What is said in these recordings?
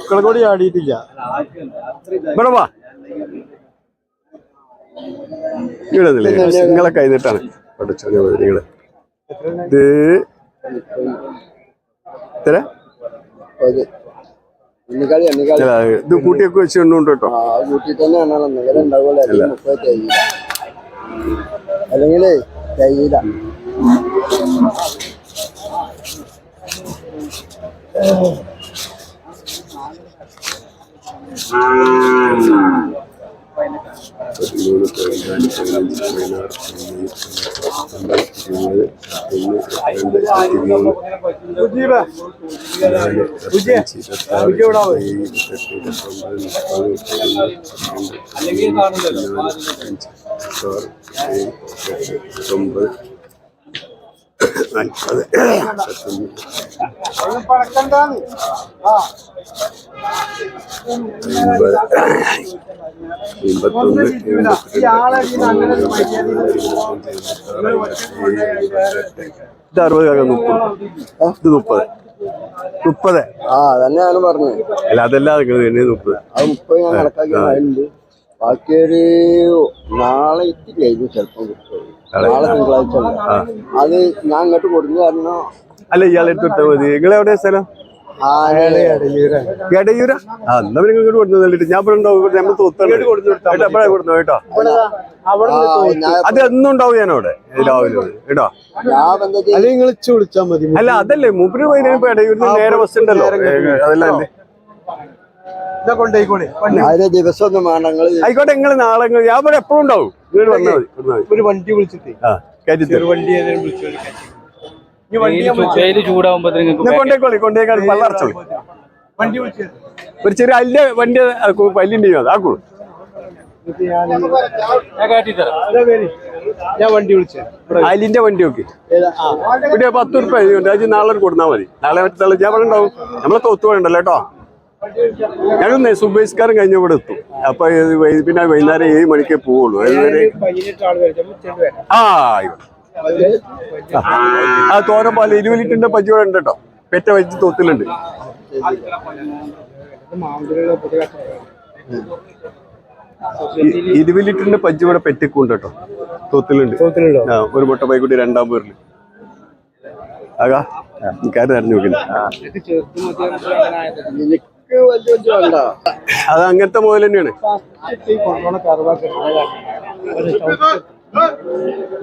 പൂക്കളെ കൂടി ആടിയിട്ടില്ല. ഇവിടെ വാ. ഇടതില്ലേ നിങ്ങളെ കൈന്നിട്ടാണ് പഠിച്ചോളി നിങ്ങൾ ഇത് അല്ല, ഇത് കൂട്ടിയൊക്കെ വെച്ച് കൊണ്ടുണ്ട് കേട്ടോ. അല്ലെങ്കിൽ തേയില പതിമൂന്ന് പതിനാല് പതിനഞ്ച് പതിനാറ് പതിനേഴ് എൺപത്തൊന്ന് ഇത് അറുപത് കാക്ക മുപ്പത് ഇത് മുപ്പത് മുപ്പത് ആ ഞാനും പറഞ്ഞത്. അല്ല അതെല്ലാം നിൽക്കുന്നത് തന്നെ മുപ്പത്. അത് മുപ്പത് ഞാൻ കണക്കാക്കി അതിലുണ്ട് ബാക്കി ഒരു നാളെ ഇത്തിരി കഴിഞ്ഞു ചിലപ്പം. കിട്ടും നാളെ തിങ്കളാഴ്ച അത് ഞാൻ ഇങ്ങോട്ട് കൊടുത്തു കാരണം അല്ല ഇയാളെ എടുത്തിട്ടാ മതി. നിങ്ങൾ എവിടെ സ്ഥലം? ആ എടയൂര. ആ എന്നാ പിന്നെ ഇങ്ങോട്ട് കൊടുത്തു തല്ലിട്ട് ഞാൻ ഇവിടെ നമ്മൾ തോത്താണ് എപ്പോഴാ കൊടുത്തു കേട്ടോ അത് എന്നും ഉണ്ടാവും ഞാൻ അവിടെ രാവിലെ കേട്ടോ നിങ്ങൾ വിളിച്ചാൽ മതി. അല്ല അതല്ലേ മൂപ്പര് പോയി ഇടയൂരിൽ നേരെ ബസ് ഉണ്ടല്ലോ. അതല്ലേ അതെല്ലാം? അല്ലേ ഇതാ കൊണ്ടേക്കോണേ ആയിക്കോട്ടെ നിങ്ങൾ നാളെ ഞാൻ ഇവിടെ എപ്പോഴും ഉണ്ടാവും. വീട് വന്നാൽ മതി ഒരു വണ്ടി വിളിച്ചിട്ട്. ആ കയറ്റി തരും. വണ്ടി ഏതെങ്കിലും വിളിച്ചു ഈ വണ്ടി ഞാൻ വെയിൽ ചൂടാവുമ്പോ നിങ്ങൾക്ക് കൊണ്ടേക്കോളി കൊണ്ടേക്കാൾ വണ്ടി വിളിച്ചു ഒരു ചെറിയ അല്ല വണ്ടി പല്ലിന്റെ ആക്കുള്ളൂ. ഞാൻ കാട്ടിത്തരാം അതാ പേര്? ഞാൻ വണ്ടി വിളിച്ചേ. വണ്ടി നോക്കി. ഇവിടെ പത്ത് ഉറുപ്പ നാളെ കൊടുത്താൽ മതി. നാളെ മറ്റന്നാൾ ഞാൻ ഇവിടെ ഉണ്ടാവും. നമ്മളെ തൊത്തു വേണ്ടല്ലോ കേട്ടോ. ഞങ്ങൾ സുബേസ്കാരൻ കഴിഞ്ഞ ഇവിടെ എത്തും. അപ്പൊ പിന്നെ വൈകുന്നേരം ഏഴ് മണിക്ക് പോവുള്ളൂ. ആ. ആ തോരൻ ഇരുപത് ഉണ്ട് ഇവിടെ ഉണ്ട് കേട്ടോ. പെറ്റ വെച്ച് തൊത്തിലുണ്ട്. ഇരുപത് ലിറ്ററിന്റെ ഇവിടെ പെറ്റിക്കുണ്ട് കേട്ടോ. തൊത്തിലുണ്ട്. തോത്തിലുണ്ടോ? ആ ഒരു മുട്ട പൈക്കുട്ടി രണ്ടാം പേരിൽ ആകാ? എനിക്കാരും അറിഞ്ഞു നോക്കില്ല അത് അങ്ങനത്തെ മുതൽ തന്നെയാണ്.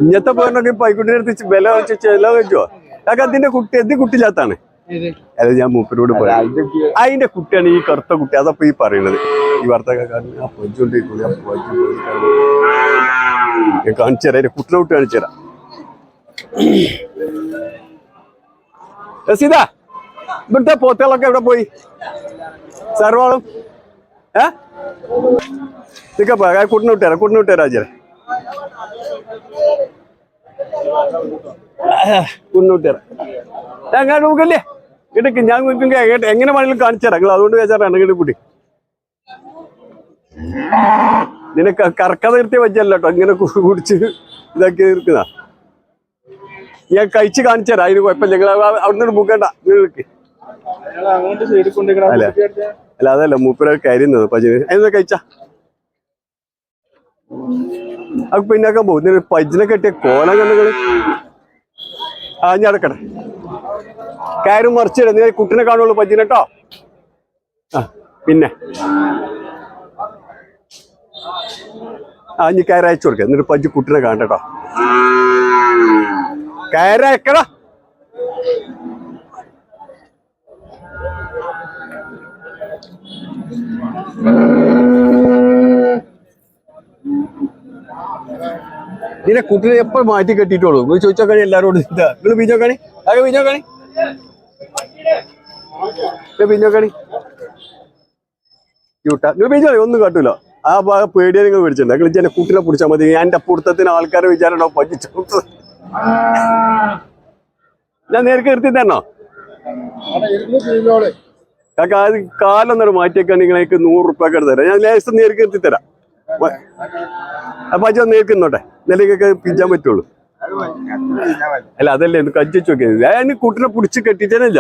ഇങ്ങനത്തെ പേരിനൊക്കെ പൈക്കുട്ടിനെ അടുത്ത് വില വെച്ച് ചില വെച്ചോ കാക്ക അതിന്റെ കുട്ടി എന്ത് കുട്ടിയില്ലാത്താണ് അല്ല ഞാൻ മൂപ്പരോട് പറയാം. അതിന്റെ കുട്ടിയാണ് ഈ കറുത്ത കുട്ടി. അതപ്പോ ഈ പറയണത് ഈ വാർത്തക്കാരൻ കാണിച്ചു തരാം. വിട്ട് കാണിച്ചു തരാം. സീതാ ഇവിടുത്തെ പോത്തുകളൊക്കെ എവിടെ പോയി? സർവാളും ഏ? നിക്കപ്പ കുട്ടിനെ വിട്ടുതരാം കുട്ടിനെ വിട്ടുതരാം ചേരാ കുട്ടിനെ വിട്ടുതരാം ഞാൻ അങ്ങോട്ട് നോക്കല്ലേ? ഇടയ്ക്ക് ഞാൻ കേട്ടെ എങ്ങനെ വേണമെങ്കിലും കാണിച്ചു തരാം. നിങ്ങൾ അതുകൊണ്ട് വിചാരാണ് ഇങ്ങോട്ട് കൂട്ടി. നിനക്ക് കറക്ക നിർത്തിയ വെച്ചല്ലോ കേട്ടോ. ഇങ്ങനെ കുടിച്ച് ഇതാക്കി നിൽക്കുന്ന ഞാൻ കഴിച്ച് കാണിച്ചു തരാം. അതിന് കുഴപ്പമില്ല. നിങ്ങൾ അവിടുന്ന് മുക്കണ്ട നിങ്ങൾക്ക് അല്ല. അതല്ല മൂപ്പര കരുന്നത് പജിന് എന്നാ കഴിച്ചാ? പിന്നാക്കാൻ പോകും. പജന കെട്ടിയ കോലം കണ്ണുകൾ ആ ഞാൻ അടക്കട്ടെ കയറും മറിച്ചിട. നീ കുട്ടിനെ കാണുള്ളൂ പജിനെ കേട്ടോ ആ പിന്നെ. ആ ഇനി കയറി അയച്ചു കൊടുക്ക. എന്നിട്ട് പജ്ജി കുട്ടിനെ കാണട്ടോ കയറക്കടാ ഇതിനെ കുട്ടിനെ എപ്പോൾ മാറ്റി കെട്ടിയിട്ടുള്ളൂ? നിങ്ങൾ ചോദിച്ചോക്കാണി എല്ലാരോടും ഇതാ. നിങ്ങൾ ബീജോക്കാണി ആകെ ബീജോക്കാണി കണി ക്യൂട്ടാ നിങ്ങൾ ബീജോളി ഒന്നും കാട്ടൂല. ആ ഭാഗ പേടിയെ നിങ്ങൾ മേടിച്ചിട്ടുണ്ട് നിങ്ങൾ ഇജ്ജെന്നെ കുട്ടിനെ പിടിച്ചാൽ മതി. എന്റെ അപ്പുറത്തത്തിന് ആൾക്കാരെ വിചാരണോ പറ്റിച്ചു ഞാൻ നേരത്തെ നിർത്തി തരണോ? കാക്കാ അത് മാറ്റിയൊക്കെ നിങ്ങൾക്ക് നൂറ് റുപ്യൊക്കെ തരാം. ഞാൻ ലേശം നേർക്ക് നിർത്തി തരാം. അപ്പൊ അച്ഛൻ നിൽക്കുന്നോട്ടെ. നിലയ്ക്കൊക്കെ നിലക്കൊക്കെ പിഞ്ചാൻ പറ്റുള്ളൂ അല്ല അതല്ലേ എനിക്ക് നോക്കിയത് ഞാൻ കുട്ടിനെ പിടിച്ച് കെട്ടിച്ചേനല്ല.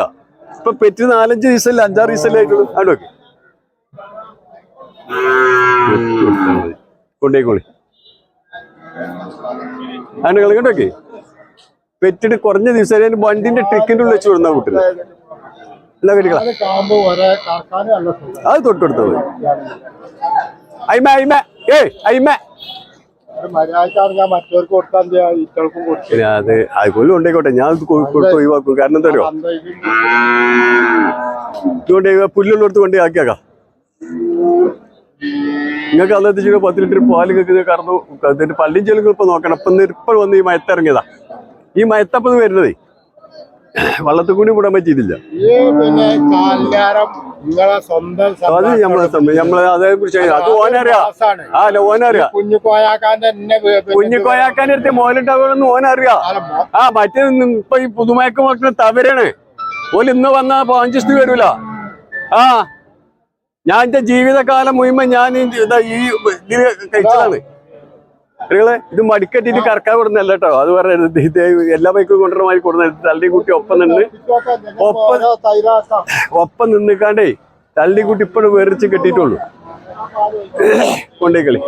ഇപ്പൊ പെറ്റ് നാലഞ്ച് ദിവസമല്ല അഞ്ചാറ് ദിവസമല്ലേ ആയിട്ടുള്ളൂ. അവിടെ നോക്കി. കൊണ്ടേക്കോളി നിങ്ങൾ ഇങ്ങോട്ടൊക്കെ പെറ്റിട്ട് കുറഞ്ഞ ദിവസം വണ്ടിന്റെ ടെക്കിന്റെ ഉള്ളിൽ വെച്ച് വിടുന്ന കറക്കാനും അത് തൊട്ടടുത്തത്. അയിമ അയിമ. ഏയ് അയിമ. പിന്നെ അത് അതുപോലെ ഉണ്ടായിക്കോട്ടെ ഞാൻ കൊടുത്ത് ഒഴിവാക്കും. കാരണം അറിയോ? ഇതുകൊണ്ട് പുല്ലുള്ളിടത്ത് കൊണ്ടേ ആക്കിയാക്കാം. നിങ്ങൾക്ക് അന്നത്തെ ചെയ്ത പത്ത് ലിറ്റർ പാൽ നിങ്ങൾക്ക് കറന്നു പള്ളിയും ചെല്ലുകൾ ഇപ്പൊ നോക്കണം. ഇപ്പൊ ഇപ്പൊ വന്ന് ഈ മയത്തിറങ്ങിയതാ ഈ മയത്തപ്പത് വരുന്നതേ. വള്ളത്തിൽ കൂടി വിടാൻ പറ്റിയിട്ടില്ല അത് നമ്മളെ നമ്മളെ അതേ കുറിച്ച് അത് ഓനറിയാ ആ അല്ല ഓനറിയാ ഓനറിയാ ആ മറ്റേ ഇപ്പൊ ഈ പുതുമയക്കം ഒക്കെ തവരാണ് ഓൽ ഇന്ന് വന്ന പഞ്ചസ്തി വരൂല. ആ ഞാൻ എന്റെ ജീവിതകാലം മുഴുവൻ ഞാൻ ഈ ഇതിൽ കഴിച്ചതാണ്. നിങ്ങൾ ഇത് മടിക്കട്ടിട്ട് കറക്കാൻ കൊടുന്നല്ല കേട്ടോ അത് പറയരുത് ഇത് എല്ലാ ബൈക്കും കൊണ്ടുവരുമായി കൊടുന്നത്. തള്ളി കുട്ടി ഒപ്പം നിന്ന് ഒപ്പം- ഒപ്പം നിന്നിക്കാണ്ടേ തള്ളി കുട്ടി ഇപ്പോഴും വേറിച്ച് കെട്ടിയിട്ടുള്ളൂ. കൊണ്ടേക്കളി.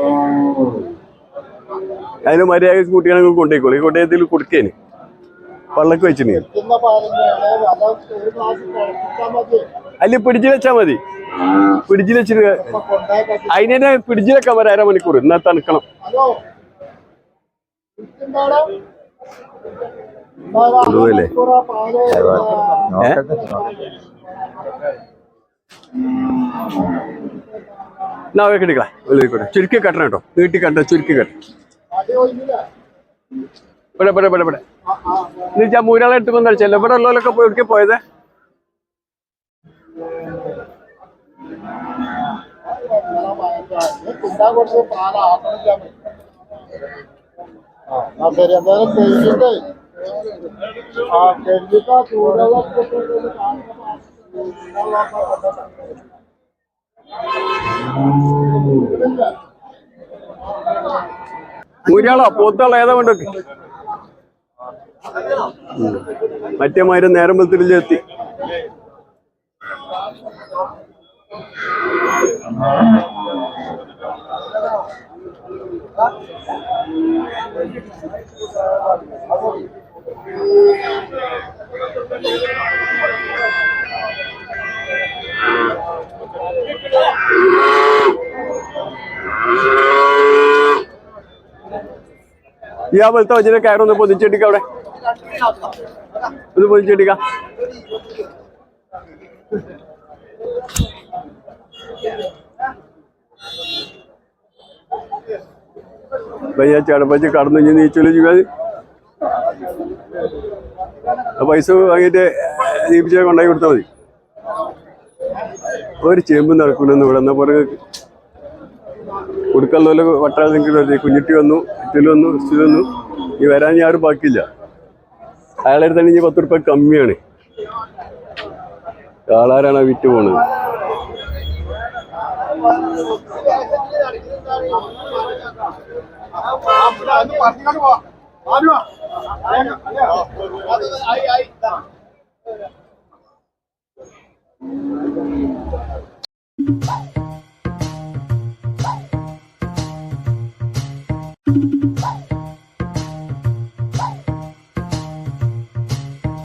അതിന് മര്യാദ കുട്ടികളെ കൊണ്ടേക്കോളി. കൊണ്ടേ കൊടുക്കേന്. പള്ളക്ക് വെച്ചിന് നീ അല്ല പിടിച്ചു വെച്ചാ മതി. പിടിച്ചു വെച്ചിട്ട് അതിനെ പിടിച്ചു വെക്കാൻ വരാം അരമണിക്കൂർ. എന്നാ തണുക്കണം. ചുരുക്കി കെട്ടണം കേട്ടോ. നീട്ടി കെട്ടണം ചുരുക്കി കെട്ടണം. ഇവിടെ ഇവിടെ ഇവിടെ ഇവിടെ. മൂരാളെ എടുത്ത് വന്നാൽ ചെല്ല ഇവിടെ ഉള്ളവരൊക്കെ പോയി എവിടേക്കാ പോയത്? കുറച്ച് പാല ആ ശരി എന്തായാലും കഴിഞ്ഞിട്ടേ ആ ഇട്ടിട്ട് കാണിക്കാൻ മൂരാളോ പോത്താളോ ഏതാ വേണ്ടൊക്കെ മറ്റേ മാര് നേരം വെളുത്തിലെത്തി ഈ ആ വെളുത്ത വച്ചിട്ട് കയറൊന്ന് പൊതിച്ചെടുക്ക അവിടെ. ഒന്ന് പൊതിച്ചെടിക്ക പയ്യ ചടപ്പച്ച് കടന്നു ഇനി നീച്ചൊല്ലി ചെയ്യാതെ ആ പൈസ വാങ്ങിയിട്ട് ദീപിച്ച കൊണ്ടാക്കി കൊടുത്താൽ മതി. ഒരു ചേമ്പ് നടക്കൂലെന്ന് ഇവിടെ. എന്നാ പുറകെ കൊടുക്കല്ലോ വട്ടാതെ നിങ്ങൾക്ക് കുഞ്ഞിട്ടി വന്നു ഇറ്റലി വന്നു സ്ഥിതി വന്നു. ഈ വരാൻ ഞാൻ ആരും ബാക്കിയില്ല. അയാളെ തന്നെ ഇനി പത്ത് റുപ്യ കമ്മിയാണ്. ആളാരാണ് വിറ്റ് പോണത്? ആ